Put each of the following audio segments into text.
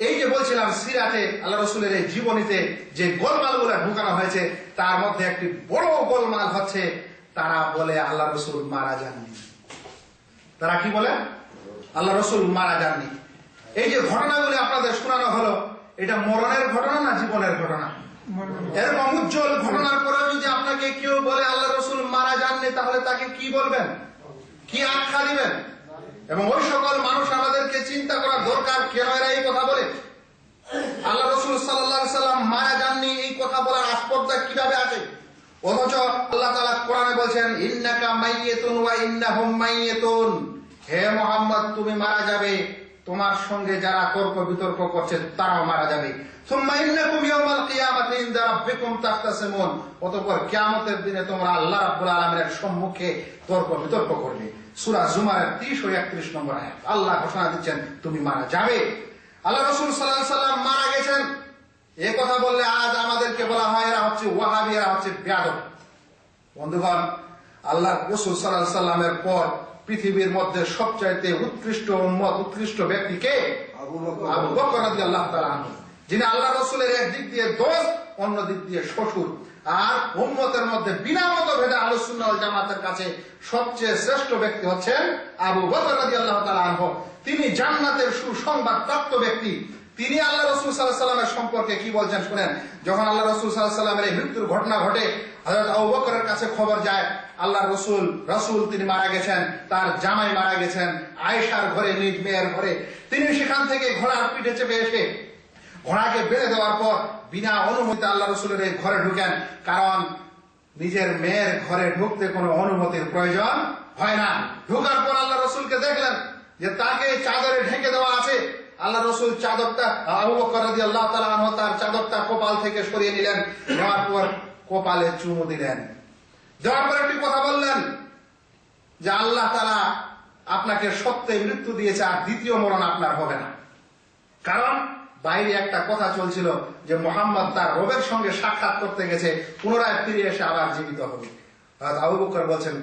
এই যে বলছিলাম সিরাতে আল্লাহ রসুলের এই জীবনীতে যে গোলমালগুলা ঢুকানো হয়েছে তার মধ্যে একটি বড় গোলমাল হচ্ছে তারা বলে আল্লাহ রসুল মারা যাননি। তারা কি বলে? আল্লাহ রসুল মারা যাননি। এই যে ঘটনাগুলি আপনাদের শোনানো হলো এটা মরণের ঘটনা না জীবনের ঘটনা? এরকম উজ্জ্বল ঘটনার পরে যদি আপনাকে কেউ বলে আল্লাহ রসুল মারা যাননি তাহলে তাকে কি বলবেন? কি আখ্যা দিবেন? এবং ওই সকল মানুষ আমাদেরকে চিন্তা করা দরকার কেন এরা এই কথা বলে? আল্লাহ রসুল সাল্লাহ সাল্লাম মারা যাননি এই কথা বলার আস্পর্ধা কীভাবে আসে অথচ আল্লাহ তালা কোরআনে বলছেন, ইন্নাকা মাইয়েতুন ওয়া ইন্নাহুম মাইয়েতুন। হে মোহাম্মদ, তুমি মারা যাবে। তোমার সঙ্গে যারা তর্ক বিতর্ক করছে, তারাও মারা যাবে। সুম্মা ইন্নাকুম রাব্বিকুম তাখতাসিমুন অতঃপর কিয়ামতের দিনে তোমরা আল্লাহ রাব্বুল আলামিনের সম্মুখে তর্ক বিতর্ক করবে। সূরা জুমারের 30 ও 31 নম্বর আয়াত। আল্লাহ ঘোষণা দিচ্ছেন তুমি মারা যাবে। আল্লাহ রাসূল সাল্লাল্লাহু আলাইহি সাল্লাম মারা গেছেন। এ কথা বললে আজ আমাদেরকে বলা হয় এরা হচ্ছে ওয়াহাবি এরা হচ্ছে বেয়াদব। বন্ধুগণ আল্লাহ রসুল সাল্লাহ সাল্লামের পর পৃথিবীর মধ্যে সবচাইতে উৎকৃষ্ট উম্মত উৎকৃষ্ট ব্যক্তিকে আবু বকর। আবু বকর রাদিয়াল্লাহু তাআলা যিনি আল্লাহ রসুলের এক দিক দিয়ে দোষ অন্য দিক দিয়ে শ্বশুর আর উম্মতের মধ্যে বিনা মতভেদে আলোচনা জামাতের কাছে সবচেয়ে শ্রেষ্ঠ ব্যক্তি হচ্ছেন আবু বকর রাদিয়াল্লাহু তাআলা তিনি জান্নাতের সুসংবাদ প্রাপ্ত ব্যক্তি। তিনি আল্লাহ রসুল সাল্লাহ সাল্লামের সম্পর্কে কি বলছেন শুনেন? যখন আল্লাহ রসুল সাল্লাহ সাল্লামের এই মৃত্যুর ঘটনা ঘটে বকরের কাছে খবর যায় আল্লাহ রসুল রসুল তিনি মারা গেছেন, তার জামাই মারা গেছেন, আয়েশার ঘরে, নিজ মেয়ের ঘরে। তিনি সেখান থেকে ঘোড়ার পিঠে চেপে এসে ঘোড়াকে বেঁধে দেওয়ার পর বিনা অনুমতি আল্লাহ রসুলের এই ঘরে ঢুকেন, কারণ নিজের মেয়ের ঘরে ঢুকতে কোনো অনুমতির প্রয়োজন হয় না। ঢুকার পর আল্লাহ রসুলকে দেখলেন যে তাকে চাদরে ঢেকে দেওয়া আছে। আল্লাহ রসুল চাদরটা তাআলা আনহু তার চাদরটা কপাল থেকে সরিয়ে নিলেন, নেওয়ার পর কপালে চুমু দিলেন। দেওয়ার পর একটি কথা বললেন যে আল্লাহ তারা আপনাকে সত্যি মৃত্যু দিয়েছে আর দ্বিতীয় মরণ আপনার হবে না। কারণ বাইরে একটা কথা চলছিল যে মোহাম্মদ তার রবের সঙ্গে সাক্ষাৎ করতে গেছে, পুনরায় ফিরে এসে আবার জীবিত হবে। আবু বকর বলছেন,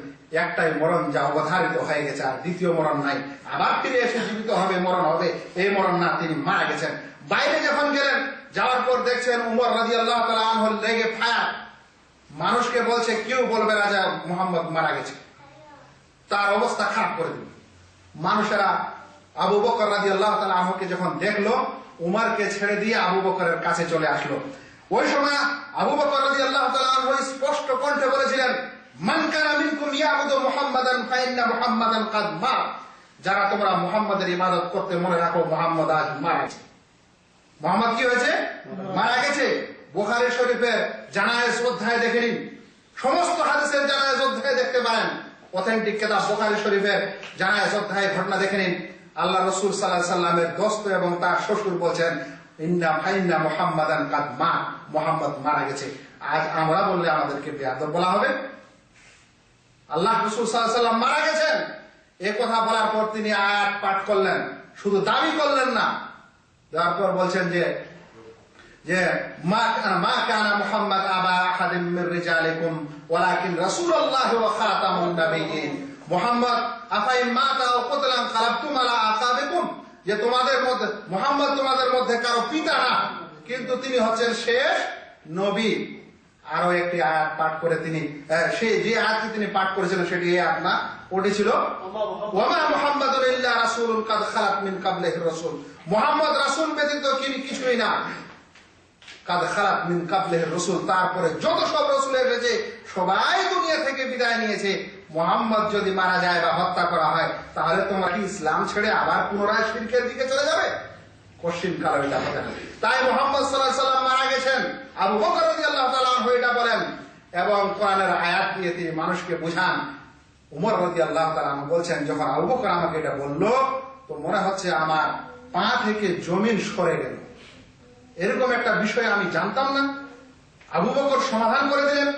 একটাই মরণ যা অবধারিত হয়ে গেছে, আর দ্বিতীয় মরণ নাই। আবার ফিরে এসে জীবিত হবে, মরণ হবে। এই মরণ না, তিনি মারা গেছেন। বাইরে যখন গেলেন, যাওয়ার পর দেখছেন উমর রাজি আল্লাহ তালা লেগে ফায়ার। মানুষকে বলছে, কেউ বলবে যে মোহাম্মদ মারা গেছে। তার অবস্থা খারাপ করে দিল। মানুষেরা আবু বকর রাজি আল্লাহ তালা আহকে যখন দেখল উমারকে ছেড়ে দিয়ে আবু বকরের কাছে চলে আসলো। ওই সময় আবু বকর রাজি আল্লাহ স্পষ্ট কণ্ঠে বলেছিলেন যারা তোমরা মুহাম্মাদের ইবাদত করতে মনে রাখো, মুহাম্মদ আজ মারা মোহাম্মদ কি হয়েছে? মারা গেছে। বোখারি শরীফের জানায়েজ অধ্যায় দেখে নিন। সমস্ত হাদিসের জানায়েজ অধ্যায় দেখতে পারেন। অথেন্টিক কেতাব বোখারি শরীফের জানায়েজ অধ্যায় ঘটনা দেখে নিন। আল্লাহ রসুল সাল্লাহ সাল্লামের দোস্ত এবং তার শ্বশুর বলছেন, ইন্না ফাইন্না মোহাম্মদান কাদ মা মোহাম্মদ মারা গেছে। আজ আমরা বললে আমাদেরকে বেয়াদব বলা হবে। আল্লাহ রসুল সাল্লাহ সাল্লাম মারা গেছেন। এ কথা বলার পর তিনি আয়াত পাঠ করলেন। শুধু দাবি করলেন না, দেওয়ার পর বলছেন যে যে মা মা কানা মুহাম্মদ আবা আহাদিম মির রিজালিকুম, ওয়ালাকিন রাসূলুল্লাহ ওয়া খাতামুন নাবিয়্যিন মুহাম্মদ আফাই মাতা ও খারাপ খালাবতুম আলা আকাবিকুম যে তোমাদের মধ্যে মোহাম্মদ তোমাদের মধ্যে কারও পিতা না কিন্তু তিনি হচ্ছেন শেষ নবী। আরও একটি আয়াত পাঠ করে তিনি সে যে আয়াতটি তিনি পাঠ করেছিলেন সেটি এই আয়াত না ওটি ছিল ওমা মুহাম্মাদুন ইল্লা রাসূলুন কাদ খালাত মিন কাবলিহি রাসূল। মুহাম্মদ রাসূল ব্যতীত তিনি কিছুই না। কাদ খালাত মিন কাবলিহি রাসূল তারপরে যত সব রাসূল এসেছে সবাই দুনিয়া থেকে বিদায় নিয়েছে মুহাম্মদ যদি মারা যায় বা হত্যা করা হয়, তাহলে তোমরা কি ইসলাম ছেড়ে আবার পুনরায় শিরকের দিকে চলে যাবে? কশিন কালো এটা হবে না তাই মোহাম্মদ সাল্লাহ সাল্লাম মারা গেছেন। আবু বকর রাদিয়াল্লাহু তাআলা আনহু এটা বলেন এবং কোরআনের আয়াত দিয়ে তিনি মানুষকে বুঝান। উমর রাদিয়াল্লাহু তাআলা আনহু বলছেন, যখন আবু বকর আমাকে এটা বলল, তো মনে হচ্ছে আমার পা থেকে জমিন সরে গেল। এরকম একটা বিষয় আমি জানতাম না। আবু বকর সমাধান করে দিলেন।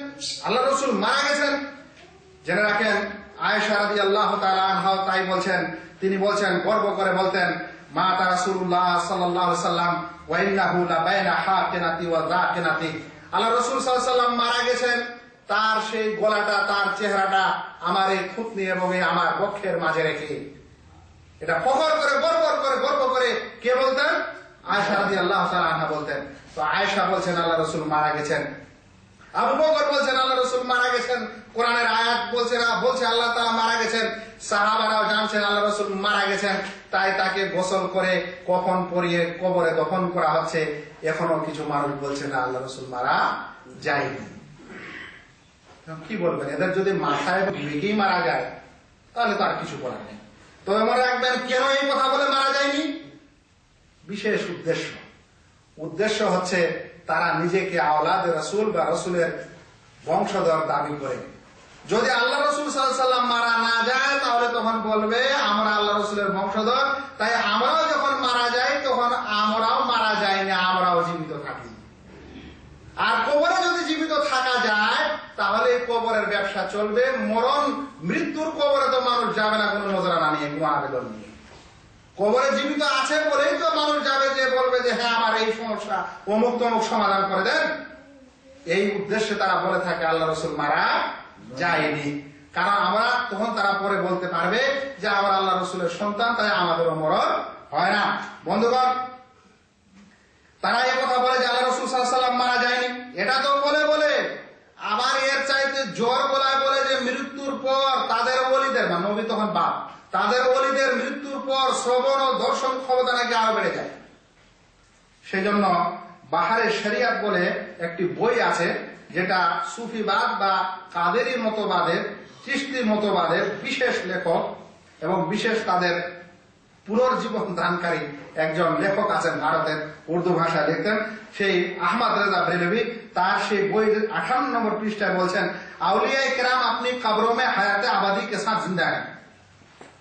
আল্লাহ রসুল মারা গেছেন। জেনে রাখেন, আয়েশা আল্লাহ তাই বলছেন, তিনি বলছেন, গর্ব করে বলতেন, মা তা রাসূলুল্লাহ সাল্লাল্লাহু সাল্লাম ওয়াইন্নাহু লা বাইনা হাকিনাতি ওয়া যাকিনাতি আল্লাহ রাসূল সাল্লাম মারা গেছেন। তার সেই গলাটা, তার চেহারাটা আমার এই এবং আমার বক্ষের মাঝে রেখে। এটা ফখর করে গর্ব করে গর্ব করে কে বলতেন? আল্লাহ বলতেন। তো আয়েশা বলছেন আল্লাহ রসুল মারা গেছেন। আবু বকর বলছেন, আল্লাহ রসুল মারা গেছেন, কোরআনের আয়াত বলছে না, বলছে আল্লাহ তাআলা মারা গেছেন। সাহাবারাও জানছেন, আল্লাহ রসুল মারা গেছেন, তাই তাকে গোসল করে কফন পরিয়ে কবরে দফন করা হচ্ছে, এখনও কিছু মানুষ বলছে না, আল্লাহ রসুল মারা যায়নি। কি বলবেন, এদের যদি মাথায় বিবেকেই মারা যায়, তাহলে তো আর কিছু করার নেই। তবে মনে রাখবেন, কেন এই কথা বলে মারা যায়নি? বিশেষ উদ্দেশ্য। উদ্দেশ্য হচ্ছে তারা নিজেকে আওলাদ রসুল বা রসুলের বংশধর দাবি করে। যদি আল্লাহ রসুল সাল্লাম মারা না যায়, তাহলে তখন বলবে, আমরা আল্লাহ রসুলের বংশধর। তাই আমরাও যখন মারা যাই, তখন আমরাও মারা যায়নি আমরাও জীবিত থাকি। আর কবরে যদি জীবিত থাকা যায়, তাহলে কবরের ব্যবসা চলবে, মরণ, মৃত্যুর কবরে তো মানুষ যাবে না, কোনো নজরানা নিয়ে কোনো আবেদন নিয়ে কবরে জীবিত আছে বলেই তো মানুষ যাবে যে বলবে যে হ্যাঁ আমার এই সমস্যা, অমুক তমুক সমাধান করে দেন। এই উদ্দেশ্যে তারা বলে থাকে, আল্লাহ রসুল মারা যায়নি। কারণ আমরা তখন তারা পরে বলতে পারবে যে আমরা আল্লাহ রসুলের সন্তান, তাই আমাদেরও মরণ হয় না। বন্ধুগণ, তারা এই কথা বলে যে আল্লাহ রসুল সাল্লাম মারা যায়নি। এটা তো বলে বলে। আবার এর চাইতে জ্বর বলায় বলে যে মৃত্যুর পর তাদের ওলিদের বা নবী তখন বাপ তাদের ওলিদের মৃত্যুর পর শ্রবণ ও দর্শন ক্ষমতা নাকি আরও বেড়ে যায়। সেই জন্য বাহারে শরিয়াত বলে একটি বই আছে, যেটা সুফিবাদ বা কাদেরি মতবাদের সৃষ্টি মতবাদের বিশেষ লেখক এবং বিশেষ তাদের পুনর্জীবন দানকারী একজন লেখক আছেন ভারতের উর্দু ভাষায় লিখতেন, সেই আহমদ রেজা ব্রেলভি। তার সেই বই আঠান্ন নম্বর পৃষ্ঠায় বলছেন আউলিয়া কেরাম আপনি কবরমে হায়াতে আবাদি কে সাথ জিন্দা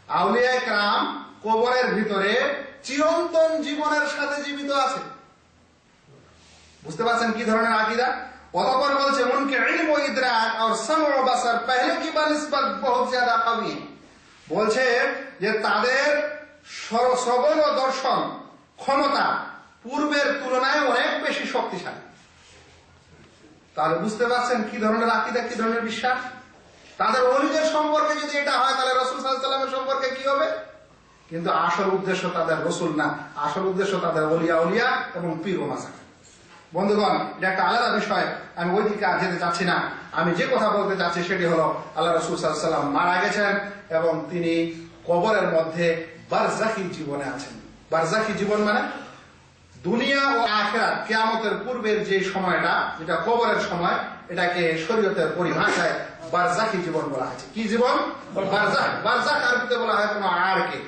আউলিয়া কেরাম কবরের ভিতরে চিরন্তন জীবনের সাথে জীবিত আছে বুঝতে পারছেন কি ধরনের আকিদা অতপর বলছে উনকে ইলম ও ইদরাক और सम ও बसर पहले की बनिस्बत बहुत ज्यादा कवी है বলছে যে তাদের স্বর- শ্রবণ ও দর্শন ক্ষমতা পূর্বের তুলনায় অনেক বেশি শক্তিশালী তাহলে বুঝতে পারছেন কি ধরনের আকিদা কি ধরনের বিশ্বাস তাদের অলিদের সম্পর্কে যদি এটা হয়, তাহলে রসুল সাল্লামের সম্পর্কে কি হবে? কিন্তু আসল উদ্দেশ্য তাদের রসুল না। আসল উদ্দেশ্য তাদের অলিয়া উলিয়া এবং পীর ও মাসাক বন্ধুগণ, এটা একটা আলাদা বিষয়। আমি ওই দিকে যেতে চাচ্ছি না। আমি যে কথা বলতে চাচ্ছি সেটি হলো, আল্লাহ রসুল সাল্লাম মারা গেছেন এবং তিনি কবরের মধ্যে বারজাকি জীবনে আছেন। বারজাকি জীবন মানে দুনিয়া ও আখেরাত, কেয়ামতের পূর্বের যে সময়টা, যেটা কবরের সময়, এটাকে শরীয়তের পরিভাষায় বারজাকি জীবন বলা হয়েছে। কি জীবন? বারজাক বারজাক আরবিতে বলা হয় কোনো আরকে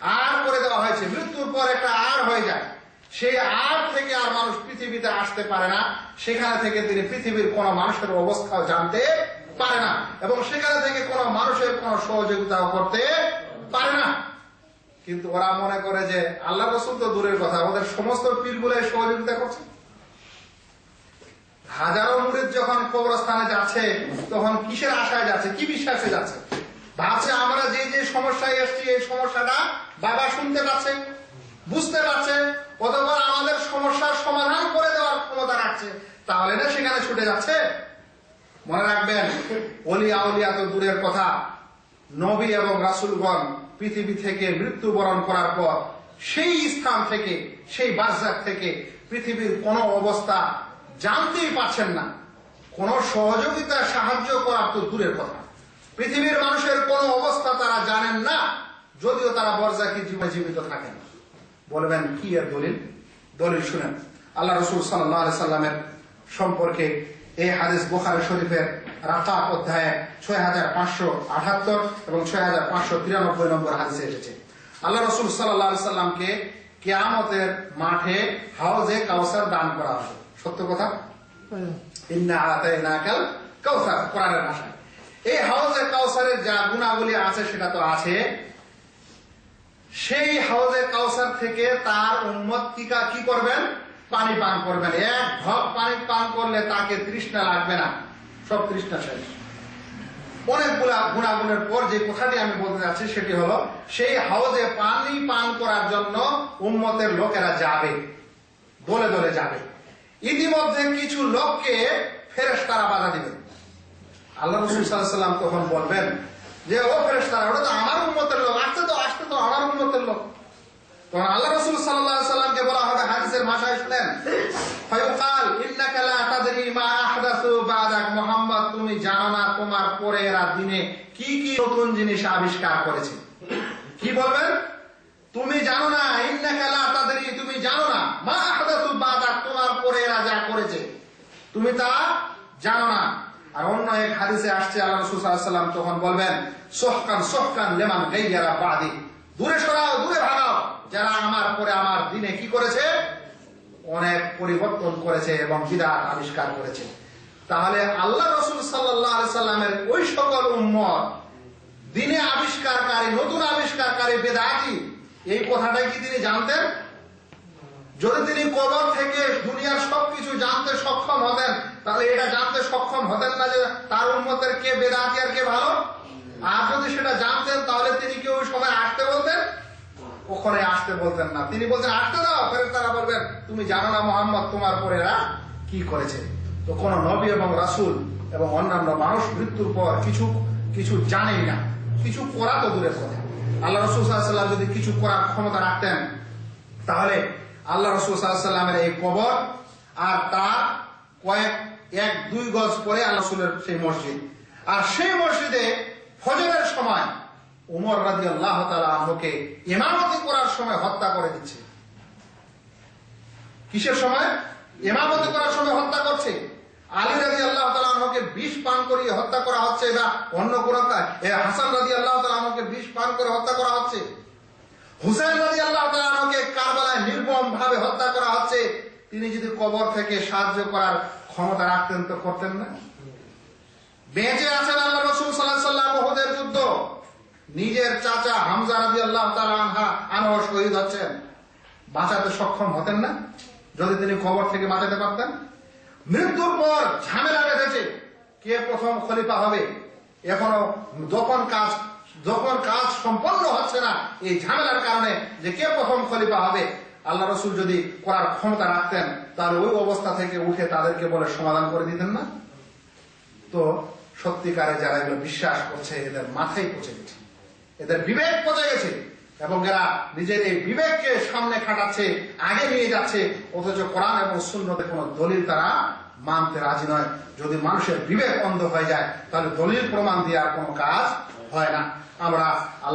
আর করে দেওয়া হয়েছে। মৃত্যুর পর একটা আর হয়ে যায়। সেই আর থেকে আর মানুষ পৃথিবীতে আসতে পারে না। সেখানে থেকে তিনি পৃথিবীর কোন মানুষের অবস্থাও জানতে পারে না। এবং সেখানে থেকে কোন মানুষের কোন সহযোগিতাও করতে পারে না। কিন্তু ওরা মনে করে যে আল্লাহ রসুল তো দূরের কথা। আমাদের সমস্ত পীরগুলো সহযোগিতা করছে। হাজারো মুরিদ যখন কবরস্থানে যাচ্ছে, তখন কিসের আশায় যাচ্ছে? কি বিশ্বাসে যাচ্ছে? ভাবছে আমরা যে যে সমস্যায় এসছি, এই সমস্যাটা বাবা শুনতে পাচ্ছে, বুঝতে পারছে, অথবা আমাদের সমস্যার সমাধান করে দেওয়ার ক্ষমতা রাখছে। তাহলে না সেখানে ছুটে যাচ্ছে? মনে রাখবেন, অলি আউলিয়া তো দূরের কথা। নবী এবং রাসুলগণ পৃথিবী থেকে মৃত্যুবরণ করার পর সেই স্থান থেকে, সেই বাজার থেকে পৃথিবীর কোন অবস্থা জানতেই পারছেন না। কোন সহযোগিতা সাহায্য করা তো দূরের কথা। পৃথিবীর মানুষের কোন অবস্থা তারা জানেন না, যদিও তারা বরজাকি জীবনে জীবিত থাকেন। বলবেন, কি এর দলিল? দলিল শুনেন। আল্লাহ রসুল সাল্লাহ সাল্লামের সম্পর্কে এই হাদিস বোখারি শরীফের রাকাত অধ্যায়ে ছয় হাজার পাঁচশো আঠাত্তর এবং ছয় হাজার পাঁচশো তিরানব্বই নম্বর হাদিসে এসেছে। আল্লাহ রসুল সাল্লাহ সাল্লামকে কেয়ামতের মাঠে হাউজে কাউসার দান করা হবে। সত্য কথা? ইন্না আতাইনাকাল কাউসার কোরআনের ভাষায়। এই হাউজে কাউসারের যা গুণাবলী আছে সেটা তো আছে। সেই হাউজে কাউসার থেকে তার উম্মত টিকা কি করবেন? পানি পান করবেন। এক ঢক পানি পান করলে তাকে তৃষ্ণা লাগবে না। সব তৃষ্ণা শেষ। অনেকগুলা গুণাগুণের পর যে কথাটি আমি বলতে যাচ্ছি সেটি হলো সেই হাউজে পানি পান করার জন্য উম্মতের লোকেরা যাবে। দলে দলে যাবে। ইতিমধ্যে কিছু লোককে ফেরেস তারা বাধা দিবে। আল্লাহ রসুল তখন বলবেন যে, ও ফেরেস তারা ওটা তো আমার উন্মতের লোক আসতে তো আসতে তো, আমার উন্মতের লোক। তখন আল্লাহ রসুল সাল্লামকে বলা শুনেন, ফায়ুকাল ইন্নাকা লা তাদরি মা আহদাসু বাদাক তুমি জানো না তোমার পরে এরা দিনে কি কি নতুন জিনিস আবিষ্কার করেছে? কি বলবেন? তুমি জানো না তুমি জানো না, মা আহদাসু বাদাক তোমার পরে এরা যা করেছে, তুমি তা জানো না। আর অন্য এক হাদিসে আসছে, আল্লাহ রাসূল ওয়াসাল্লাম তখন বলবেন, সোহকান সোহকান লেমান বাদি। দূরে সরাও, দূরে ভাগাও। যারা আমার পরে আমার দিনে কি করেছে? অনেক পরিবর্তন করেছে এবং বিদাত আবিষ্কার করেছে। তাহলে আল্লাহ রসুল সাল্লামের ওই সকল উম্মত, দিনে আবিষ্কারকারী, নতুন আবিষ্কারকারী, বেদাতি, এই কথাটাই কি তিনি জানতেন? যদি তিনি কবর থেকে দুনিয়ার সবকিছু জানতে সক্ষম হতেন, তাহলে এটা জানতে সক্ষম হতেন না যে তার উন্মতের কে বেদাতি আর কে ভালো? আর যদি সেটা জানতেন, তাহলে তিনি কি ওই সময় আসতে বলতেন? ওখানে আসতে বলতেন না। তিনি বলতেন, আসতে দাও। ফেরেস তারা বলবেন, তুমি জানো না মোহাম্মদ, তোমার পরে এরা কি করেছে? তো কোন নবী এবং রাসূল এবং অন্যান্য মানুষ মৃত্যুর পর কিছু কিছু জানেই না। কিছু করা তো দূরের কথা। আল্লাহ রসুল যদি কিছু করার ক্ষমতা রাখতেন, তাহলে আল্লাহ রসুল সাল্লামের এই কবর আর তার কয়েক, এক, দুই গজ পরে আল্লাহ রসুলের সেই মসজিদ। আর সেই মসজিদে ফজরের সময় উমর রাজি আল্লাহ তালকে ইমামতি করার সময় হত্যা করে দিচ্ছে। কিসের সময়? ইমামতি করার সময় হত্যা করছে। আলী রাজি আল্লাহ তালকে বিষ পান করিয়ে হত্যা করা হচ্ছে বা অন্য কোন হাসান রাজি আল্লাহ তালকে বিষ পান করে হত্যা করা হচ্ছে। হুসেন রাজি আল্লাহ তালকে কারবালায় নির্মম ভাবে হত্যা করা হচ্ছে। তিনি যদি কবর থেকে সাহায্য করার ক্ষমতা রাখতেন তো করতেন না। বেঁচে আছেন আল্লাহ রসুল সাল্লাহ সাল্লাম ওহুদের যুদ্ধ। নিজের চাচা হামজা রাজি আল্লাহ আনহা আনহ শহীদ হচ্ছেন। বাঁচাতে সক্ষম হতেন না, যদি তিনি কবর থেকে বাঁচাতে পারতেন। মৃত্যুর পর ঝামেলা বেঁধেছে, কে প্রথম খলিফা হবে, এখনও যখন কাজ যখন কাজ সম্পন্ন হচ্ছে না, এই ঝামেলার কারণে যে কে প্রথম খলিফা হবে, আল্লাহ রসুল যদি করার ক্ষমতা রাখতেন, তাহলে ওই অবস্থা থেকে উঠে তাদেরকে বলে সমাধান করে দিতেন না? তো সত্যিকারে যারা এগুলো বিশ্বাস করছে, এদের মাথায় পচে গেছে। এদের বিবেক পচে গেছে। এবং এরা নিজের এই বিবেককে সামনে খাটাচ্ছে, আগে নিয়ে যাচ্ছে, অথচ কোরআন এবং শূন্যতে কোনো দলিল তারা মানতে রাজি নয়। যদি মানুষের বিবেক অন্ধ হয়ে যায়, তাহলে দলিল প্রমাণ দেওয়ার কোনো কাজ হয় না। আমরা আল্লাহ